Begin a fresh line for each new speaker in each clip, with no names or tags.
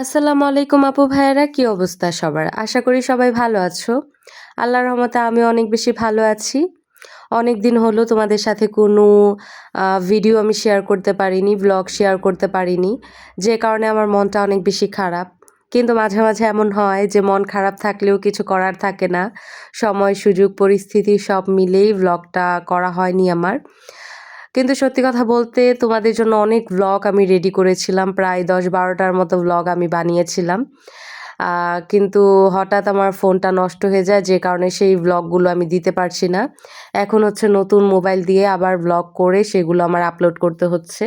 আসসালামু আলাইকুম আপু ভাইয়ারা, কি অবস্থা সবার? আশা করি সবাই ভালো আছো। আল্লাহর রহমতে আমি অনেক বেশি ভালো আছি। অনেক দিন হলো তোমাদের সাথে কোনো ভিডিও আমি শেয়ার করতে পারিনি ব্লগ শেয়ার করতে পারিনি। যে কারণে আমার মনটা অনেক বেশি খারাপ। কিন্তু মাঝে মাঝে এমন হয় যে মন খারাপ থাকলেও কিছু করার থাকে না। সময়, সুযোগ, পরিস্থিতি সব মিলেই ব্লগটা করা হয়নি আমার। কিন্তু সত্যি কথা বলতে তোমাদের জন্য অনেক ভ্লগ আমি রেডি করেছিলাম। প্রায় দশ বারোটার মতো ভ্লগ আমি বানিয়েছিলাম। কিন্তু হঠাৎ আমার ফোনটা নষ্ট হয়ে যায়, যে কারণে সেই ভ্লগগুলো আমি দিতে পারছি না। এখন হচ্ছে নতুন মোবাইল দিয়ে আবার ভ্লগ করে সেগুলো আমার আপলোড করতে হচ্ছে।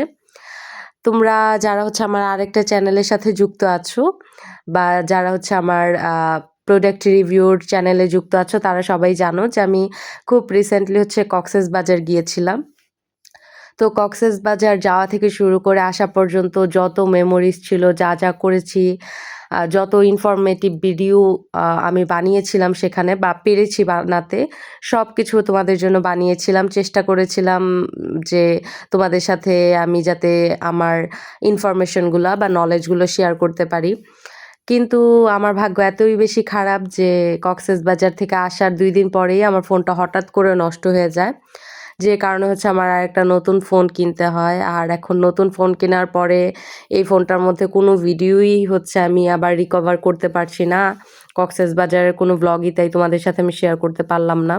তোমরা যারা হচ্ছে আমার আরেকটা চ্যানেলের সাথে যুক্ত আছো বা যারা হচ্ছে আমার প্রোডাক্ট রিভিউর চ্যানেলে যুক্ত আছো, তারা সবাই জানো যে আমি খুব রিসেন্টলি হচ্ছে কক্সেস বাজার গিয়েছিলাম। তো কক্সেস বাজার যাওয়া থেকে শুরু করে আসা পর্যন্ত যত মেমোরিজ ছিল, যা যা করেছি যত ইনফরমেটিভ ভিডিও আমি বানিয়েছিলাম সেখানে বা পেরেছি বানাতে সব কিছু তোমাদের জন্য বানিয়েছিলাম। চেষ্টা করেছিলাম যে তোমাদের সাথে আমি যাতে আমার ইনফরমেশনগুলো বা নলেজগুলো শেয়ার করতে পারি। কিন্তু আমার ভাগ্য এতই বেশি খারাপ যে কক্সেস বাজার থেকে আসার দুই দিন পরেই আমার ফোনটা হঠাৎ করে নষ্ট হয়ে যায়। যে কারণে হচ্ছে আমার আর একটা নতুন ফোন কিনতে হয়। আর এখন নতুন ফোন কেনার পরে এই ফোনটার মধ্যে কোনো ভিডিওই হচ্ছে আমি আবার রিকভার করতে পারছি না। কক্সেস বাজারের কোনো ব্লগই তাই তোমাদের সাথে আমি শেয়ার করতে পারলাম না।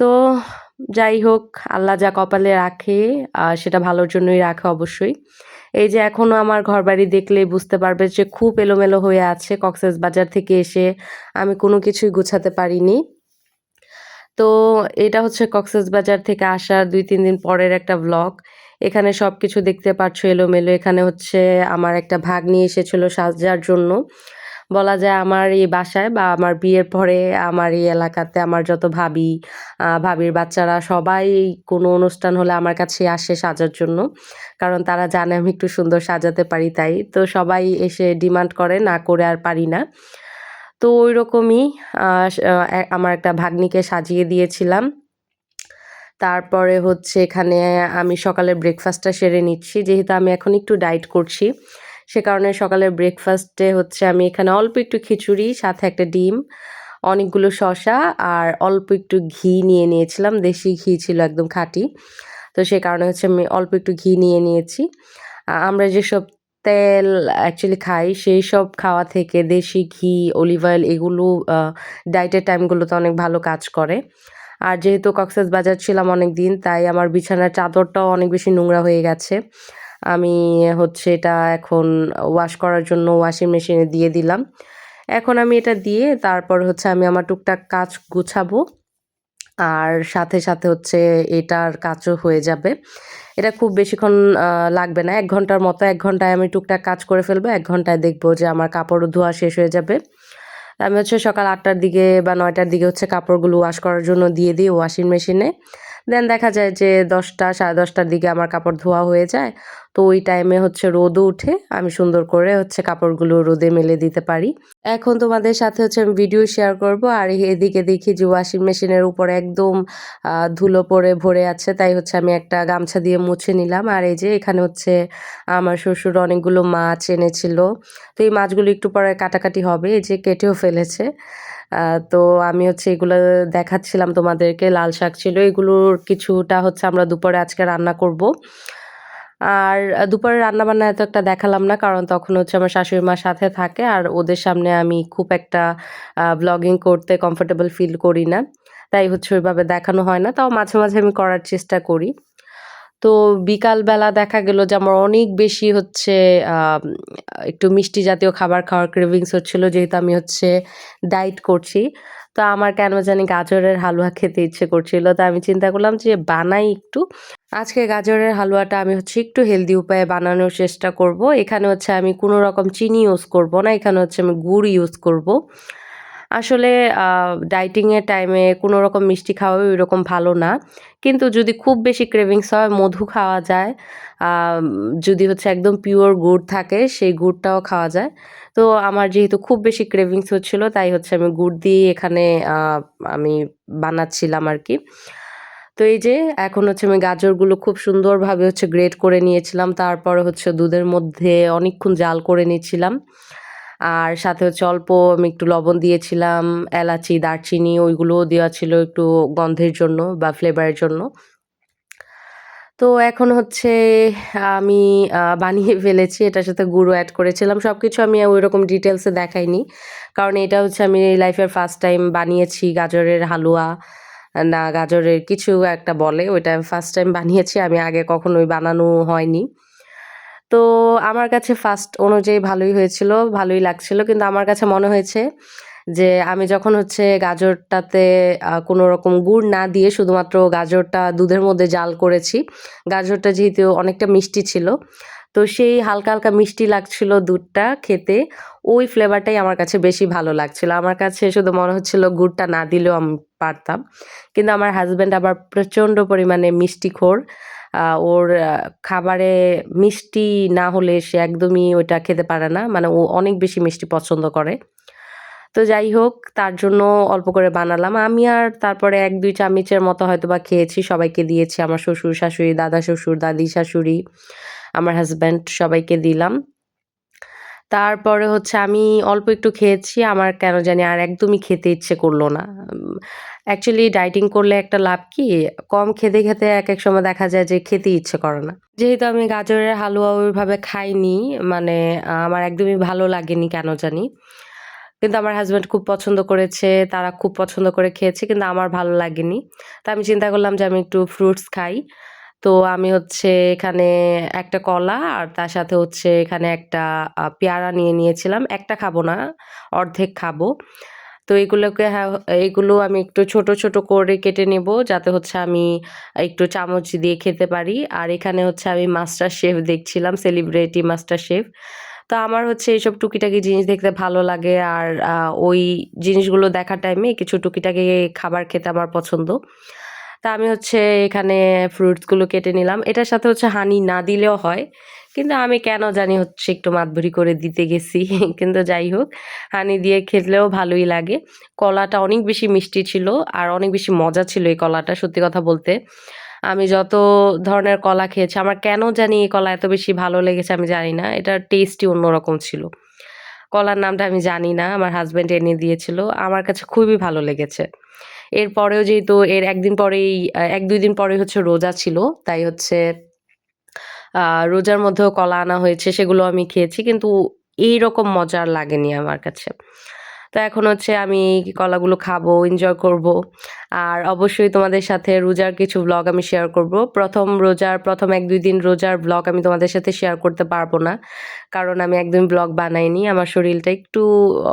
তো যাই হোক, আল্লাহ যা কপালে রাখে সেটা ভালোর জন্যই রাখে অবশ্যই। এই যে এখনও আমার ঘর বাড়ি দেখলেই বুঝতে পারবে যে খুব এলোমেলো হয়ে আছে কক্সেস বাজার থেকে এসে। আমি কোনো কিছুই গুছাতে পারিনি। তো এটা হচ্ছে কক্সবাজার থেকে আসা দুই, তিন দিন পরের একটা ব্লগ এখানে সব কিছু দেখতে পাচ্ছ এলোমেলো। এখানে হচ্ছে আমার একটা ভাগ নিয়ে এসেছিল সাজার জন্য। বলা যায় আমার এই বাসায় বা আমার বিয়ের পরে আমার এই এলাকাতে আমার যত ভাবি ভাবির বাচ্চারা সবাই কোনো অনুষ্ঠান হলে আমার কাছে আসে সাজার জন্য। কারণ তারা জানে আমি একটু সুন্দর সাজাতে পারি তাই। তো সবাই এসে ডিমান্ড করে, না করে আর পারি না। তো ওই রকমই আমার একটা ভাগ্নিকে সাজিয়ে দিয়েছিলাম। তারপরে হচ্ছে এখানে আমি সকালে ব্রেকফাস্টটা সেরে নিচ্ছি। যেহেতু আমি এখন একটু ডায়েট করছি, সে কারণে সকালের ব্রেকফাস্টে হচ্ছে আমি এখানে অল্প একটু খিচুড়ি, সাথে একটা ডিম, অনেকগুলো শশা আর অল্প একটু ঘি নিয়ে নিয়েছিলাম। দেশি ঘি ছিল একদম খাঁটি। তো সে কারণে হচ্ছে আমি অল্প একটু ঘি নিয়ে নিয়েছি। আমরা যেসব তেল অ্যাকচুয়ালি খাই। সেই সব খাওয়া থেকে দেশি ঘি অলিভ অয়েল এগুলো ডায়েটের টাইমগুলোতে অনেক ভালো কাজ করে। আর যেহেতু কক্সেস বাজার ছিলাম অনেক দিন তাই আমার বিছানার চাদরটাও অনেক বেশি নোংরা হয়ে গেছে। আমি হচ্ছে এটা এখন ওয়াশ করার জন্য ওয়াশিং মেশিনে দিয়ে দিলাম। এখন আমি এটা দিয়ে তারপর হচ্ছে আমি আমার টুকটাক কাজ গুছাবো। আর সাথে সাথে হচ্ছে এটার কাজও হয়ে যাবে। এটা খুব বেশিক্ষণ লাগবে না। এক ঘণ্টার মতো, এক ঘন্টায় আমি টুকটাক কাজ করে ফেলব, এক ঘন্টায় দেখব যে আমার কাপড় ধোয়া শেষ হয়ে যাবে। আমি হচ্ছে সকাল আটটার দিকে বা নয়টার দিকে হচ্ছে কাপড়গুলো ওয়াশ করার জন্য দিয়ে দিই ওয়াশিং মেশিনে দেন দেখা যায় যে দশটা, সাড়ে দশটার দিকে আমার কাপড় ধোয়া হয়ে যায়। তো ওই টাইমে হচ্ছে রোদও উঠে আমি সুন্দর করে হচ্ছে কাপড়গুলো রোদে মেলে দিতে পারি। এখন তোমাদের সাথে হচ্ছে আমি ভিডিও শেয়ার করব। আর এদিকে দেখি যে ওয়াশিং মেশিনের উপরে একদম ধুলো পরে ভরে আছে। তাই হচ্ছে আমি একটা গামছা দিয়ে মুছে নিলাম। আর এই যে এখানে হচ্ছে আমার শ্বশুর অনেকগুলো মাছ এনেছিল। তো এই মাছগুলো একটু পরে কাটাকাটি হবে। এই যে কেটেও ফেলেছে। তো আমি হচ্ছে এগুলো দেখাচ্ছিলাম তোমাদেরকে। লাল শাক ছিল, এগুলোর কিছুটা হচ্ছে আমরা দুপুরে আজকে রান্না করব। আর দুপুরে রান্না বান্না এত একটা দেখালাম না, কারণ তখন হচ্ছে আমার শাশুড়ি মার সাথে থাকে আর ওদের সামনে আমি খুব একটা ব্লগিং করতে কমফোর্টেবল ফিল করি না। তাই হচ্ছে ওইভাবে দেখানো হয় না, তাও মাঝে মাঝে আমি করার চেষ্টা করি। তো বিকালবেলা দেখা গেল যে আমার অনেক বেশি হচ্ছে একটু মিষ্টি জাতীয় খাবার খাওয়ার ক্রেভিংস হচ্ছিল, যেহেতু আমি হচ্ছে ডায়েট করছি। তো আমার কেন জানি গাজরের হালুয়া খেতে ইচ্ছে করছিল, তো আমি চিন্তা করলাম যে বানাই একটু। আজকে গাজরের হালুয়াটা আমি হচ্ছে একটু হেলদি উপায়ে বানানোর চেষ্টা করব। এখানে হচ্ছে আমি কোনো রকম চিনি ইউজ করব না, এখানে হচ্ছে আমি গুড় ইউজ করব। আসলে ডাইটিংয়ের টাইমে কোনো রকম মিষ্টি খাওয়া ওই রকম ভালো না। কিন্তু যদি খুব বেশি ক্রেভিংস হয়, মধু খাওয়া যায় যদি হচ্ছে একদম পিওর গুড় থাকে, সেই গুড়টাও খাওয়া যায়। তো আমার যেহেতু খুব বেশি ক্রেভিংস হচ্ছিল, তাই হচ্ছে আমি গুড় দিয়ে এখানে আমি বানাচ্ছিলাম আর কি তো এই যে, এখন হচ্ছে আমি গাজরগুলো খুব সুন্দরভাবে হচ্ছে গ্রেট করে নিয়েছিলাম। তারপরে হচ্ছে দুধের মধ্যে অনেকক্ষণ জাল করে নিয়েছিলাম। আর সাথে হচ্ছে অল্প আমি একটু লবণ দিয়েছিলাম, এলাচি, দারচিনি, ওইগুলোও দেওয়া ছিল একটু গন্ধের জন্য বা ফ্লেভারের জন্য। তো এখন হচ্ছে আমি বানিয়ে ফেলেছি, এটার সাথে গুঁড়ো অ্যাড করেছিলাম। সব কিছু আমি ওই রকম ডিটেলসে দেখাইনি। কারণ এটা হচ্ছে আমি লাইফের ফার্স্ট টাইম বানিয়েছি, গাজরের হালুয়া, না, গাজরের কিছু একটা বলে, ওইটা ফার্স্ট টাইম বানিয়েছি। আমি আগে কখনোই বানানো হয়নি। তো আমার কাছে ফার্স্ট অনুযায়ী ভালোই হয়েছিল, ভালোই লাগছিল। কিন্তু আমার কাছে মনে হয়েছে যে আমি যখন হচ্ছে গাজরটাতে কোনো রকম গুড় না দিয়ে শুধুমাত্র গাজরটা দুধের মধ্যে জাল করেছি, গাজরটা যেহেতু অনেকটা মিষ্টি ছিল, তো সেই হালকা হালকা মিষ্টি লাগছিল দুধটা খেতে, ওই ফ্লেভারটাই আমার কাছে বেশি ভালো লাগছিল। আমার কাছে শুধু মনে হচ্ছিল গুড়টা না দিলেও আমি পারতাম। কিন্তু আমার হাজব্যান্ড আবার প্রচণ্ড পরিমাণে মিষ্টিখোর ওর খাবারে মিষ্টি না হলে সে একদমই ওটা খেতে পারে না। মানে ও অনেক বেশি মিষ্টি পছন্দ করে। তো যাই হোক, তার জন্য অল্প করে বানালাম। আমি আর তারপরে এক, দুই চামিচের মতো হয়তো বা খেয়েছি, সবাইকে দিয়েছি। আমার শ্বশুর শাশুড়ি, দাদা শ্বশুর, দাদি শাশুড়ি, আমার হাজব্যান্ড সবাইকে দিলাম। তারপরে হচ্ছে আমি অল্প একটু খেয়েছি, আমার কেন জানি আর একদমই খেতে ইচ্ছে করল না। অ্যাকচুয়ালি ডাইটিং করলে একটা লাভ কি? কম খেতে খেতে এক এক সময় দেখা যায় যে খেতে ইচ্ছে করে না। যেহেতু আমি গাজরের হালুয়া ওইভাবে খাইনি মানে আমার একদমই ভালো লাগেনি কেন জানি। কিন্তু আমার হাজব্যান্ড খুব পছন্দ করেছে, তারা খুব পছন্দ করে খেয়েছে, কিন্তু আমার ভালো লাগেনি। তা আমি চিন্তা করলাম যে আমি একটু ফ্রুটস খাই। তো আমি হচ্ছে এখানে একটা কলা আর তার সাথে হচ্ছে এখানে একটা পেয়ারা নিয়ে নিয়েছিলাম। একটা খাব না, অর্ধেক খাব। তো এগুলোকে হ্যাঁ এগুলো আমি একটু ছোট ছোট করে কেটে নেব যাতে হচ্ছে আমি একটু চামচ দিয়ে খেতে পারি। আর এখানে হচ্ছে আমি মাস্টার শেফ দেখছিলাম, সেলিব্রিটি মাস্টার শেফ। তো আমার হচ্ছে এইসব টুকিটাকি জিনিস দেখতে ভালো লাগে আর ওই জিনিসগুলো দেখার টাইমে কিছু টুকিটাকি খাবার খেতে আমার পছন্দ। তা আমি হচ্ছে এখানে ফ্রুটসগুলো কেটে নিলাম। এটার সাথে হচ্ছে হানি না দিলেও হয়। কিন্তু আমি কেন জানি হচ্ছে একটু মাতবুরি করে দিতে গেছি। কিন্তু যাই হোক হানি দিয়ে খেলেও ভালোই লাগে। কলাটা অনেক বেশি মিষ্টি ছিল আর অনেক বেশি মজা ছিল এই কলাটা, সত্যি কথা বলতে। আমি যত ধরনের কলা খেয়েছি, আমার কেন জানি এই কলা এত বেশি ভালো লেগেছে আমি জানি না। এটার টেস্টই অন্যরকম ছিল। কলার নামটা আমি জানি না, আমার হাজব্যান্ড এনে দিয়েছিল, আমার কাছে খুবই ভালো লেগেছে। এরপরেও যেহেতু এর একদিন পরেই এক দুই দিন পরে হচ্ছে রোজা ছিল, তাই হচ্ছে রোজার মধ্যেও কলা আনা হয়েছে, সেগুলো আমি খেয়েছি, কিন্তু এই রকম মজার লাগেনি আমার কাছে। তো এখন হচ্ছে আমি কলাগুলো খাব এনজয় করব। আর অবশ্যই তোমাদের সাথে রোজার কিছু ব্লগ আমি শেয়ার করব। প্রথম রোজার, প্রথম এক দুই দিন রোজার ব্লগ আমি তোমাদের সাথে শেয়ার করতে পারব না। কারণ আমি একদম ব্লগ বানাইনি, আমার শরীরটা একটু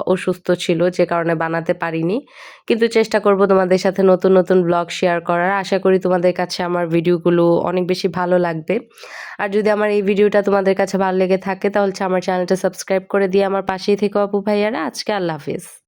অসুস্থ ছিল, যে কারণে বানাতে পারিনি। কিন্তু চেষ্টা করব তোমাদের সাথে নতুন নতুন ব্লগ শেয়ার করার। আশা করি তোমাদের কাছে আমার ভিডিওগুলো অনেক বেশি ভালো লাগবে। আর যদি আমার এই ভিডিওটা তোমাদের কাছে ভালো লেগে থাকে, তাহলে আমার চ্যানেলটা সাবস্ক্রাইব করে দিয়ে আমার পাশেই থেকে অপু ভাইয়ারা। আজকে আল্লাহ হাফিজ।